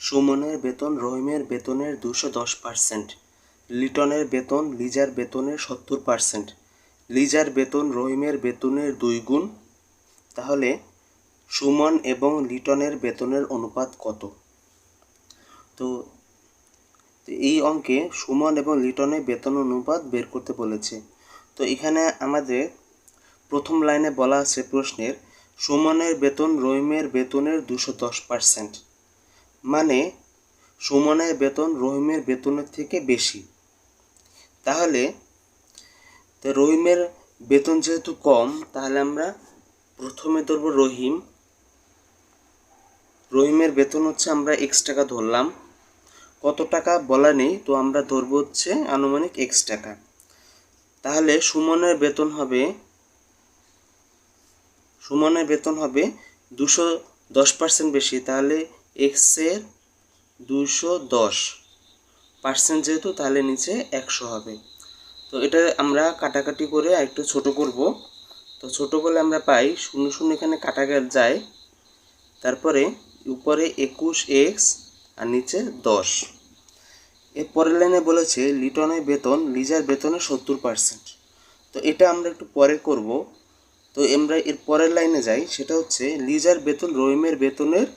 সুমনের বেতন রহিমের বেতনের দুশো দশ পার্সেন্ট লিটনের বেতন লিজার বেতনের সত্তর পার্সেন্ট লিজার বেতন রহিমের বেতনের দুই গুণ। তাহলে সুমন এবং লিটনের বেতনের অনুপাত কত? তো এই অঙ্কে সুমন এবং লিটনের বেতন অনুপাত বের করতে বলেছে। তো এখানে আমাদের প্রথম লাইনে বলা আছে প্রশ্নের, সুমনের বেতন রহিমের বেতনের দুশো দশ পার্সেন্ট মানে সুমনের বেতন রহিমের বেতনের থেকে বেশি। তাহলে রহিমের বেতন যেহেতু কম, তাহলে আমরা প্রথমে ধরবো রহিম। রহিমের বেতন হচ্ছে আমরা এক্স টাকা ধরলাম। কত টাকা বলা নেই, তো আমরা ধরবো হচ্ছে আনুমানিক এক্স টাকা। তাহলে সুমনের বেতন হবে, সুমনের বেতন হবে দুশো দশ পার্সেন্ট বেশি। তাহলে এক্সের দুশো দশ পার্সেন্ট যেহেতু, তাহলে নিচে একশো হবে। তো এটা আমরা কাটাকাটি করে একটু ছোট করব। তো ছোট করলে আমরা পাই, শূন্য শূন্য এখানে কাটা যায়। তারপরে উপরে একুশ এক্স আর নিচে দশ। এর পরের লাইনে বলেছে লিটনের বেতন, লিজার বেতনের সত্তর পার্সেন্ট তো এটা আমরা একটু পরে করব। তো আমরা এর পরের লাইনে যাই, সেটা হচ্ছে, লিজার বেতন, রহিমের বেতনের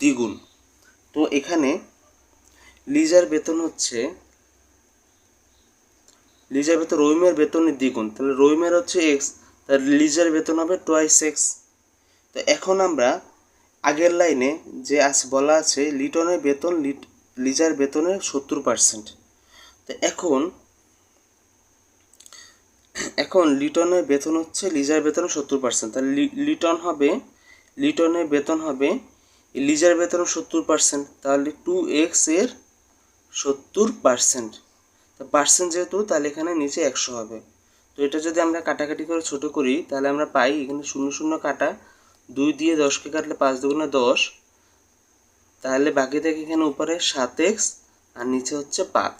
দ্বিগুণ। তো এখানে লিজার বেতন হচ্ছে, লিজার বেতন রহিমের বেতনের দ্বিগুণ। তাহলে রহিমের হচ্ছে এক্স তাহলে লিজার বেতন হবে টোয়াইস এক্স তো এখন আমরা আগের লাইনে যে আছে বলা আছে, লিটনের বেতন লিট, লিজার বেতনের সত্তর পার্সেন্ট তো এখন এখন লিটনের বেতন হচ্ছে, লিজার বেতনের সত্তর পার্সেন্ট তাহলে লিটন হবে, লিটনের বেতন হবে লিজার বেতন সত্তর পার্সেন্ট তাহলে টু এক্সের সত্তর পার্সেন্ট তো পার্সেন্ট যেহেতু, তাহলে এখানে নিচে একশো হবে। তো এটা যদি আমরা কাটাকাটি করে ছোট করি, তাহলে আমরা পাই এখানে শূন্য শূন্য কাটা, দুই দিয়ে দশকে কাটলে পাঁচ দুগুণে দশ। তাহলে বাকি থেকে এখানে উপরে সাত এক্স আর নিচে হচ্ছে পাঁচ।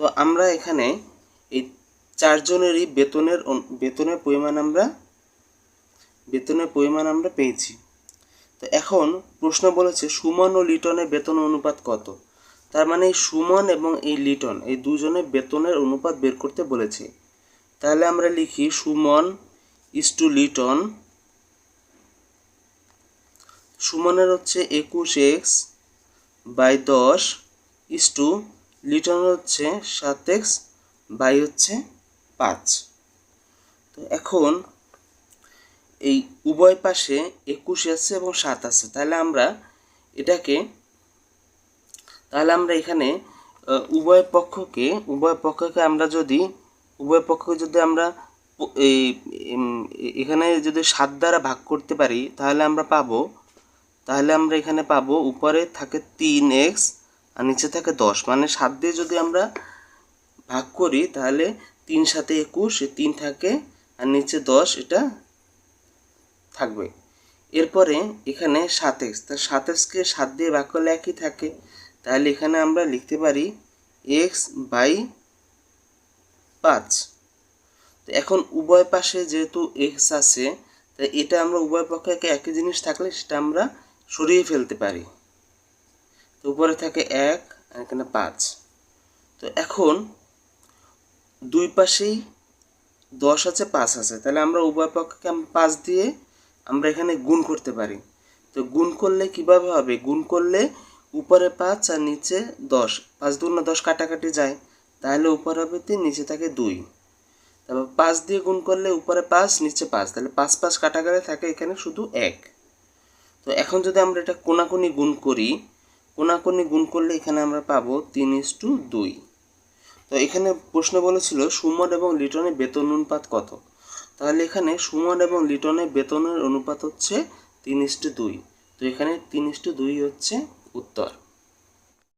তো আমরা এখানে এই চারজনেরই বেতনের বেতনের পরিমাণ আমরা বেতনের পরিমাণ আমরা পেয়েছি। তো এখন প্রশ্ন বলেছে, সুমন ও লিটনের বেতন অনুপাত কত? তার মানে এই সুমন এবং এই লিটন, এই দুজনের বেতনের অনুপাত বের করতে বলেছে। তাহলে আমরা লিখি, সুমন ইস টু লিটন সুমনের হচ্ছে একুশ এক্স বাই দশ ইস টু লিটনের হচ্ছে সাত এক্স বাই হচ্ছে পাঁচ। তো এখন এই উভয় পাশে একুশ আছে এবং সাত আছে। তাহলে আমরা এটাকে, তাহলে আমরা এখানে উভয় পক্ষকে উভয় পক্ষকে আমরা যদি, উভয় পক্ষকে যদি আমরা এই এখানে যদি সাত দ্বারা ভাগ করতে পারি, তাহলে আমরা পাবো, তাহলে আমরা এখানে পাবো উপরে থাকে তিন এক্স আর নিচে থাকে দশ। মানে সাত দিয়ে যদি আমরা ভাগ করি, তাহলে তিন সাথে একুশ তিন থাকে আর নিচে দশ, এটা থাকবে। এরপরে এখানে সাত এক্স তা সাত সাত দিয়ে ভাগ করলে একই থাকে। তাহলে এখানে আমরা লিখতে পারি এক্স বাই পাঁচ। তো এখন উভয় পাশে যেহেতু এক্স আছে তাই এটা আমরা উভয় পক্ষে একই জিনিস থাকলে সেটা আমরা সরিয়ে ফেলতে পারি। তো উপরে থাকে এক আর এখানে পাঁচ। তো এখন দুই পাশেই দশ আছে, পাঁচ আছে। তাহলে আমরা উভয় পক্ষকে পাঁচ দিয়ে আমরা এখানে গুণ করতে পারি। তো গুণ করলে কীভাবে হবে? গুণ করলে উপরে পাঁচ আর নিচে দশ। পাঁচ দুগুণ দশ কাটাকাটি যায়। তাহলে উপরে হবে তিন, নিচে থাকে দুই। তারপর পাঁচ দিয়ে গুণ করলে উপরে পাঁচ, নিচে পাঁচ। তাহলে পাঁচ পাঁচ কাটা গেলে থাকে এখানে শুধু এক। তো এখন যদি আমরা এটা কোনাকুনি গুণ করি, কোনাকুনি গুণ করলে এখানে আমরা পাবো তিন ইস টু দুই। তো এখানে প্রশ্ন বলেছিল সুমন এবং লিটনের বেতন অনুপাত কত? তাহলে এখানে সুমন এবং লিটনের বেতনের অনুপাত হচ্ছে তিন ইস্টু দুই। তো এখানে তিন ইস্টু দুই হচ্ছে উত্তর।